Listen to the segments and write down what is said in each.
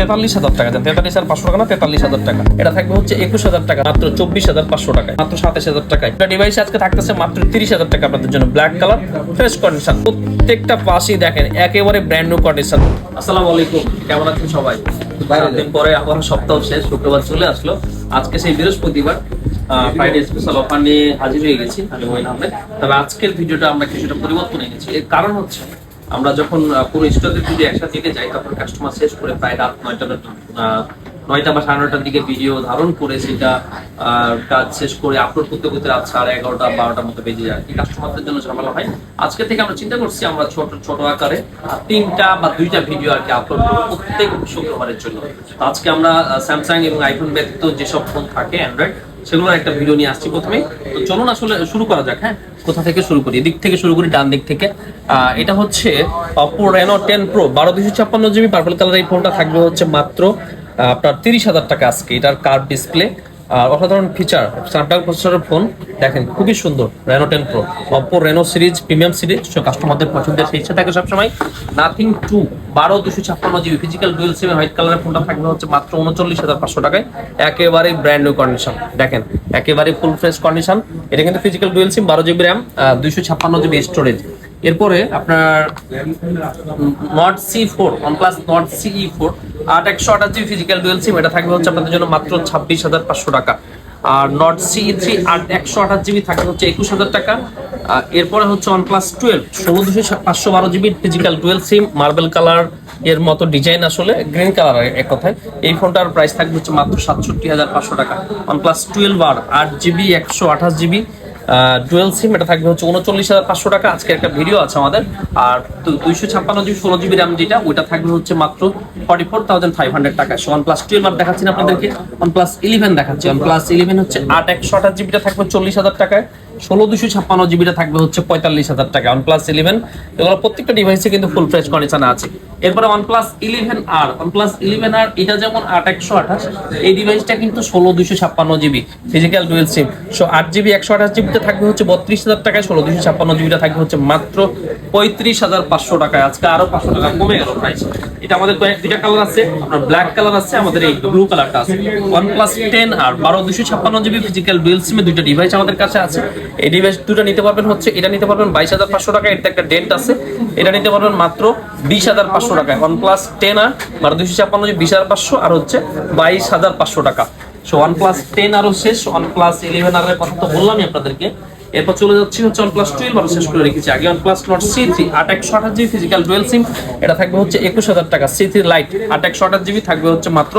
তেতাল্লিশ হাজার টাকা। দেন তেতাল্লিশ হাজার পাঁচশো টাকা না তেতাল্লিশ হাজার টাকা। এটা থাকবে হচ্ছে একুশ হাজার টাকা মাত্র চব্বিশ হাজার পাঁচশো টাকা মাত্র সাতাশ হাজার টাকায়। এটা ডিভাইস আজকে থাকতেছে মাত্র তিরিশ হাজার টাকা আপনাদের জন্য। ব্ল্যাক কালার ফ্রেশ কন্ডিশন প্রত্যেকটা পাশই দেখেন একেবারে ব্র্যান্ড নিউ কন্ডিশন আসসালামু আলাইকুম। কেমন আছেন সবাই? দিন পরে আবার সপ্তাহ শেষ শুক্রবার চলে আসলো। আজকে সেই বৃহস্পতিবার ফ্রাইডে স্পেশাল অফার নিয়ে হাজির হয়ে গেছি আমি ওই আহমেদ। তবে আজকের ভিডিওটা আমরা কিছুটা পরিবর্তন এনেছি। এর কারণ হচ্ছে আমরা যখন কোনো স্টকের যদি একসাথে দিতে যাই, তখন কাস্টমার শেষ করে প্রায় রাত নয়টা নয়টা বা সাড়ে নয়টার দিকে ভিডিও ধারণ করে সেটা কাজ শেষ করে আপলোড করতে করতে রাত সাড়ে এগারোটা, বারোটার মতো বেজে যায়। কাস্টমারদের জন্য ঝামেলা হয়। আজকে থেকে আমরা চিন্তা করছি আমরা ছোট ছোট আকারে তিনটা বা দুইটা ভিডিও আর কি আপলোড করব প্রত্যেক শুক্রবারের জন্য। আজকে আমরা স্যামসাং এবং আইফোন ব্যতীত যেসব ফোন থাকে অ্যান্ড্রয়েড সেগুলোর একটা ভিডিও নিয়ে আসছি প্রথমে তো চলুন আসলে শুরু করা যাক হ্যাঁ? কোথা থেকে শুরু করি? এদিক থেকে শুরু করি, ডান দিক থেকে। এটা হচ্ছে অপো রেনো টেন প্রো বারো দুশো ছাপ্পান্ন জিবি পার্পল কালার এই ফোনটা থাকবে হচ্ছে মাত্র আপনার তিরিশ হাজার টাকা আজকে। এটার কার্ভ ডিসপ্লে আর অসাধারণ ফিচার স্ন্যাপড্রাগন প্রসেসরের ফোন দেখেন, খুবই সুন্দর Reno ten pro Oppo Reno series premium series সব কাস্টমারদের পছন্দের সেই ইচ্ছা থাকে সবসময়। নাথিং টু বারো দুশো ছাপ্পান্ন জিবি ফিজিক্যাল ডুয়েল সিমে হোয়াইট কালারের ফোনটা থাকবে হচ্ছে মাত্র উনচল্লিশ হাজার পাঁচশো টাকায়। একেবারে ব্র্যান্ড নিউ কন্ডিশন দেখেন, একেবারে ফুল ফ্রেশ কন্ডিশন এটা কিন্তু ফিজিক্যাল ডুয়েল সিম বারো জিবি র্যাম দুইশো ছাপ্পান্ন জিবি স্টোরেজ এরপরে আপনার Nord C four OnePlus Nord CE four আট একশো জিবি ফিজিক্যাল ডুয়েল সিম এটা থাকবে হচ্ছে আপনাদের জন্য মাত্র ছাব্বিশ হাজার পাঁচশো টাকা। আর নট সি থ্রি আট একশো আঠাশ জিবি থাকবে হচ্ছে একুশ হাজার টাকা। এরপরে হচ্ছে ওয়ানপ্লাস টুয়েলভ ষোলো দুশো পাঁচশো বারো GB physical twelve SIM marble কালারের মতো ডিজাইন আসলে গ্রিন কালার এক কথায়। এই ফোনটার প্রাইস থাকবে হচ্ছে মাত্র সাতষট্টি হাজার পাঁচশো টাকা। ওয়ানপ্লাস টুয়েলভ আর আট জিবি একশো আঠাশ জিবি ডুয়েল সিম এটা থাকবে হচ্ছে উনচল্লিশ হাজার পাঁচশো টাকা। আজকে একটা ভিডিও আছে আমাদের। আর দুইশো ছাপ্পান্ন জিবি, ষোলো জিবি র্যাম যেটা, ওইটা থাকবে হচ্ছে মাত্র forty four thousand five hundred টাকা। ওয়ান প্লাস টুয়েলভ আর দেখাচ্ছি না আপনাদেরকে। ওয়ান প্লাস ইলেভেন দেখাচ্ছি। ওয়ান প্লাস ইলেভেন হচ্ছে আট, একশো আঠাশ জিবিটা থাকবে চল্লিশ হাজার টাকায়। ষোলো দুশো ছাপ্পান্ন জিবিটা থাকবে হচ্ছে পঁয়তাল্লিশ হাজার টাকা ওয়ান প্লাস ইলেভেন এগুলো প্রত্যেকটা ডিভাইসে কিন্তু ফুল ফ্রেশ কন্ডিশনে আছে। এরপরে ওয়ান ইলেভেন আর এটা যেমন আট, একশো আঠাশ, এই ডিভাইসটা কিন্তু ষোলো দুশো ছাপ্পান্ন GB physical dual SIM so GB একশো আঠাশ জিবিটা থাকবে হচ্ছে বত্রিশ হাজার টাকায়, ষোলো দুশো ছাপ্পান্ন জিবিটা থাকবে হচ্ছে মাত্র পঁয়ত্রিশ হাজার পাঁচশো টাকায়। আজকে টাকা কমে গেল প্রাইস এটা আমাদের দুইটা কালার আছে, আপনার ব্ল্যাক কালার আছে, আমাদের এই ব্লু কালারটা আছে। বারো দুশো ছাপ্পান্ন জিবি ফিজিক্যাল ডুয়েল সিমে দুইটা ডিভাইস আমাদের কাছে আছে। এই ডিভাইস দুটো নিতে পারবেন হচ্ছে, এটা নিতে পারবেন বাইশ হাজার পাঁচশো টাকা এটা একটা ডেন্ট আছে। এটা নিতে পারবেন মাত্র বিশ হাজার পাঁচশো টাকায় ওয়ান প্লাস টেন আর বারো দুশো ছাপ্পান্ন বিশ হাজার পাঁচশো, আর হচ্ছে বাইশ হাজার পাঁচশো টাকা। সো ওয়ান প্লাস টেন আরও শেষ ওয়ান প্লাস ইলেভেন আর কথা তো বললামই আপনাদেরকে। এরপর চলে যাচ্ছি হচ্ছে OnePlus 12 আরও শেষ করে রেখেছি। আগে OnePlus Nord C3 আট একশো আঠাশ জিবি ফিজিক্যাল ডুয়েল সিম এটা থাকবে হচ্ছে একুশ হাজার টাকা। সি থ্রি লাইট আট একশো আঠাশ জিবি থাকবে হচ্ছে মাত্র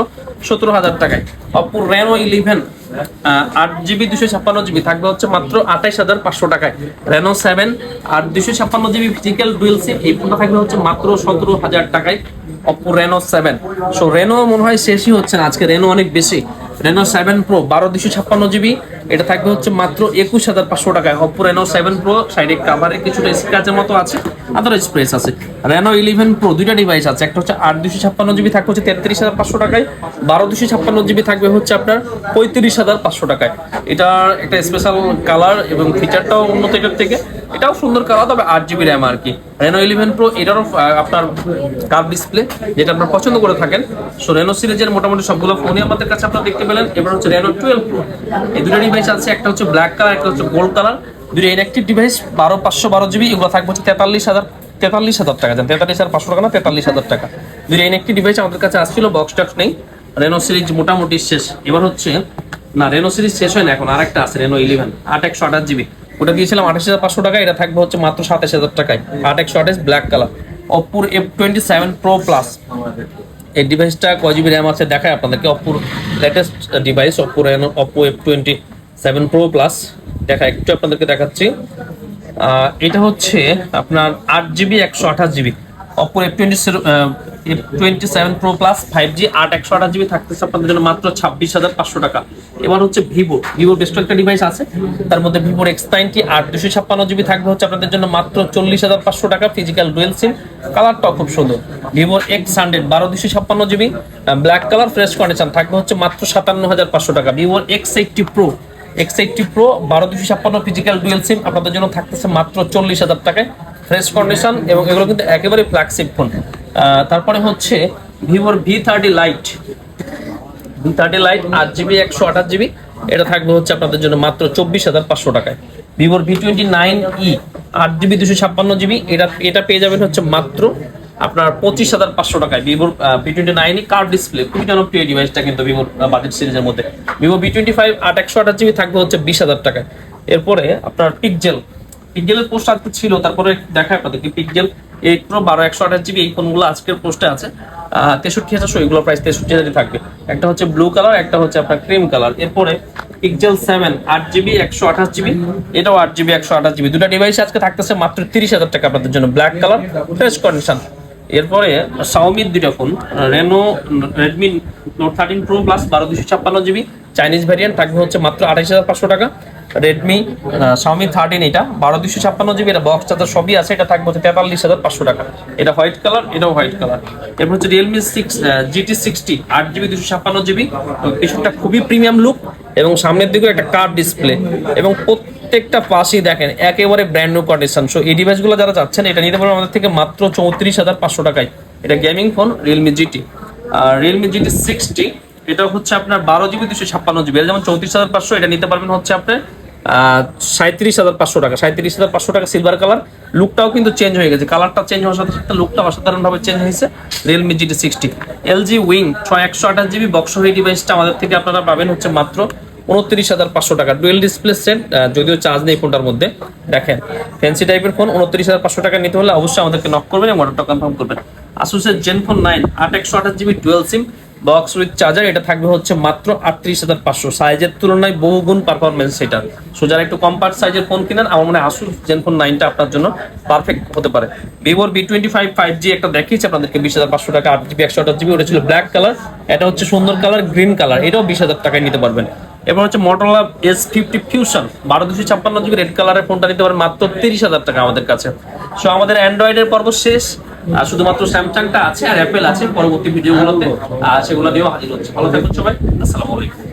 সতেরো হাজার টাকায়। অপো রেনো ইলেভেন আট জিবি দুশো ছাপ্পান্ন জিবি থাকবে হচ্ছে মাত্র আঠাইশ হাজার পাঁচশো টাকায়। রেনো সেভেন আর দুশো ছাপ্পান্ন জিবি ফিজিক্যাল ডুয়েল সিম এই ফোনটা থাকবে হচ্ছে মাত্র সতেরো হাজার টাকায় Oppo Reno seven so Reno মনে হয় শেষই হচ্ছে না, আজকে রেনো অনেক বেশি। রেনো সেভেন প্রো বারো দুশো ছাপ্পান্ন জিবি। এটা থাকবে হচ্ছে মাত্র একুশ হাজার পাঁচশো টাকায়। অপো রেনো সেভেন প্রো সাইডে কাভারে কিছুটা স্ক্র্যাচের মতো আছে আদার স্প্রেস আছে। রেনো ইলেভেন প্রো দুইটা ডিভাইস আছে, একটা হচ্ছে আট দুশো ছাপ্পান্ন জিবি থাকবে হচ্ছে তেত্রিশ হাজার পাঁচশো টাকায়, বারো দুশো ছাপ্পান্ন জিবি থাকবে হচ্ছে আপনার পঁয়ত্রিশ হাজার পাঁচশো টাকায়। এটার একটা স্পেশাল কালার এবং ফিচারটাও উন্নত থেকে। এটাও সুন্দর কালার, তবে আট জিবি র্যাম আর কি। রেনো ইলেভেন প্রো এটারও আপনার কার্ভ ডিসপ্লে যেটা আপনারা পছন্দ করে থাকেন। সো রেনো সিরিজের মোটামুটি সবগুলো ফোনই আমাদের কাছে আপনারা দেখতে পেলেন। এবার হচ্ছে রেনো টুয়েলভ প্রো এই দুটো ডিভাইস আছে, একটা হচ্ছে ব্ল্যাক কালার একটা হচ্ছে গোল্ড কালার দুটো ইনঅ্যাক্টিভ ডিভাইস বারো পাঁচশো বারো জিবি এগুলো থাকবে হচ্ছে তেতাল্লিশ হাজার তেতাল্লিশ হাজার টাকা। দেন তেতাল্লিশ হাজার পাঁচশো টাকা না, তেতাল্লিশ হাজার টাকা। দুটো ইনঅ্যাক্টিভ ডিভাইস আমাদের কাছে আসছিল বক্স টক্স নেই। রেনো সিরিজ মোটামুটি শেষ। এবার হচ্ছে, না রেনো সিরিজ শেষ হয় না এখন, আরেকটা আছে রেনো ইলেভেন আট একশো আঠাশ জিবি ওটা দিয়েছিলাম আঠাশ হাজার পাঁচশো টাকা, এটা থাকবে হচ্ছে মাত্র সাতাশ হাজার টাকায়। আট একশো আঠাশ ব্ল্যাক কালার অপুর F twenty seven pro plus এই ডিভাইসটা কয় জিবি র্যাম আছে দেখায় আপনাদেরকে। অপুর লেটেস্ট ডিভাইস অপুর Oppo F twenty seven pro plus দেখা, একটু আপনাদেরকে দেখাচ্ছি। এটা হচ্ছে আপনার আট জিবি একশো আঠাশ GB Oppo F twenty F twenty seven pro plus five G আট, একশো আঠাশ জিবি থাকতেছে আপনাদের জন্য মাত্র ছাব্বিশ হাজার পাঁচশো টাকা। এবার হচ্ছে ভিভো ভিভো বেশ কয়েকটা ডিভাইস আছে। তার মধ্যে ভিভোর এক্স নাইনটি আট দুশো ছাপ্পান্ন জিবি থাকবে হচ্ছে আপনাদের জন্য মাত্র চল্লিশ হাজার পাঁচশো টাকা ফিজিক্যাল ডুয়েল সিম কালারটাও খুব সুন্দর। ভিভোর এক্স হান্ড্রেড বারো দুশো ছাপ্পান্ন GB black colour fresh condition থাকবে হচ্ছে মাত্র সাতান্ন হাজার পাঁচশো টাকা। ভিভোর X eighty pro X eighty pro বারো দুশো ছাপ্পান্ন ফিজিক্যাল ডুয়েল সিম আপনাদের জন্য থাকতেছে মাত্র চল্লিশ হাজার টাকায়। ফ্রেশ কন্ডিশন এবং এগুলো কিন্তু একেবারে ফ্ল্যাগশিপ ফোন তারপরে হচ্ছে ভিভোর V thirty lite thirty lite আট জিবি একশো আঠাশ জিবি এটা থাকবে হচ্ছে আপনাদের জন্য মাত্র চব্বিশ হাজার পাঁচশো টাকায়। ভিভোর ভি টোয়েন্টি নাইন ই আট জিবি দুশো ছাপ্পান্ন জিবি এটা এটা পেয়ে যাবেন হচ্ছে মাত্র আপনার পঁচিশ হাজার পাঁচশো টাকায় ভিভোর V twenty nine E card display খুবই জনপ্রিয় ডিভাইসটা কিন্তু ভিভোর বাজেট সিরিজের মধ্যে। ভিভো ভি টোয়েন্টি ফাইভ আট, একশো আঠাশ জিবি থাকবে হচ্ছে বিশ হাজার টাকায়। এরপরে আপনার পিকজেল পিকজেলের পোস্ট আজকে ছিল, তারপরে দেখা আপনাদের কি পিকজেল এইট প্রো বারো, একশো আঠাশ জিবি এই ফোনগুলো আজকের পোস্টে আছে। তেষট্টি হাজার এগুলো প্রাইস তেষট্টি হাজারই থাকবে। একটা হচ্ছে ব্লু কালার একটা হচ্ছে আপনার ক্রিম কালার এরপরে পিকজেল সেভেন আট জিবি একশো আঠাশ জিবি এটাও আট জিবি একশো আঠাশ জিবি দুটা ডিভাইস আজকে থাকতেছে মাত্র তিরিশ হাজার টাকা আপনাদের জন্য। ব্ল্যাক কালার ফ্রেশ কন্ডিশন এরপরে সাউমির দুইটা phone Reno Redmi Note thirteen Pro Plus বারো দুশো ছাপ্পান্ন জিবি চাইনিজ ভ্যারিয়েন্ট থাকবে হচ্ছে মাত্র আঠাশ হাজার পাঁচশো টাকা। রেডমি শাওমি থার্টিন এটা, বারো দুশো ছাপ্পান্ন জিবি এটা বক্স চার্জার সবই আছে, এটা থাকবে হচ্ছে তেতাল্লিশ হাজার পাঁচশো টাকা। এটা হোয়াইট কালার এটাও হোয়াইট কালার এরপর হচ্ছে রিয়েলমি সিক্স জিটি সিক্সটি আট জিবি দুশো ছাপ্পান্ন জিবি পিছনটা খুবই প্রিমিয়াম লুক এবং সামনের দিকে একটা কার্ড ডিসপ্লে এবং প্রত্যেকটা পাশেই দেখেন, একেবারে ব্র্যান্ড নিউ কন্ডিশন সো এই ডিভাইসগুলো যারা চাচ্ছেন, এটা নিতে পারবেন আমাদের থেকে মাত্র চৌত্রিশ হাজার পাঁচশো টাকায়। এটা গেমিং ফোন রিয়েলমি জিটি আর রিয়েলমি জিটি সিক্সটি এটা হচ্ছে আপনার বারো জিবি দুশো ছাপ্পান্ন জিবি যেমন চৌত্রিশ হাজার পাঁচশো, এটা নিতে পারবেন হচ্ছে আপনার সাঁত্রিশ হাজার পাঁচশো টাকা। সাঁত্রিশ হাজার পাঁচশো টাকা সিলভার কালার লুকটাও কিন্তু চেঞ্জ হয়ে গেছে। কালারটা চেঞ্জ হওয়ার সাথে সাথে লুকটা অসাধারণভাবে চেঞ্জ হয়েছে। Realme GT sixty LG Wing ছয় একশো আঠাশ জিবি বক্স ডিভাইসটা আমাদের থেকে আপনারা পাবেন হচ্ছে মাত্র উনত্রিশ হাজার পাঁচশো টাকা। ডুয়েল ডিসপ্লে সেট যদিও চার্জ নেই ফোনটার মধ্যে। দেখেন ফ্যান্সি টাইপের ফোন উনত্রিশ হাজার পাঁচশো টাকা নিতে হলে অবশ্যই আমাদেরকে নক করবেন এবং অর্ডারটা কনফার্ম করবেন। আসুসের জেন ফোন নাইন আট একশো আঠাশ GB dual SIM box with charger এটা থাকবে হচ্ছে মাত্র আটত্রিশ হাজার পাঁচশো। সাইজের তুলনায় বহুগুণ পারফরমেন্স সেটা সো যারা একটু কম্পাক্ট সাইজের ফোন কিনেন, আমার মনে হয় জেন ফোন নাইনটা আপনার জন্য পারফেক্ট হতে পারে। ভিভোর V twenty five five G একটা দেখিয়েছি আপনাদেরকে, বিশ হাজার পাঁচশো টাকা, আট জিবি একশো আঠাশ জিবি ওটা ছিল ব্ল্যাক কালার এটা হচ্ছে সুন্দর কালার গ্রিন কালার এটাও বিশ হাজার টাকায় নিতে পারবেন। এবার হচ্ছে মোটরলা এস ফিফটি ফিউশন বারো দুশো ছাপ্পান্ন জিবি রেড কালারের ফোনটা নিতে পারেন মাত্র তিরিশ হাজার টাকা আমাদের কাছে। সো আমাদের অ্যান্ড্রয়েডের পর্ব শেষ। শুধুমাত্র স্যামসাংটা আছে আর অ্যাপেল আছে। পরবর্তী ভিডিওগুলোতে সেগুলো নিয়েও হাজির হচ্ছে। ভালো থাকুন সবাই। আসসালামু আলাইকুম।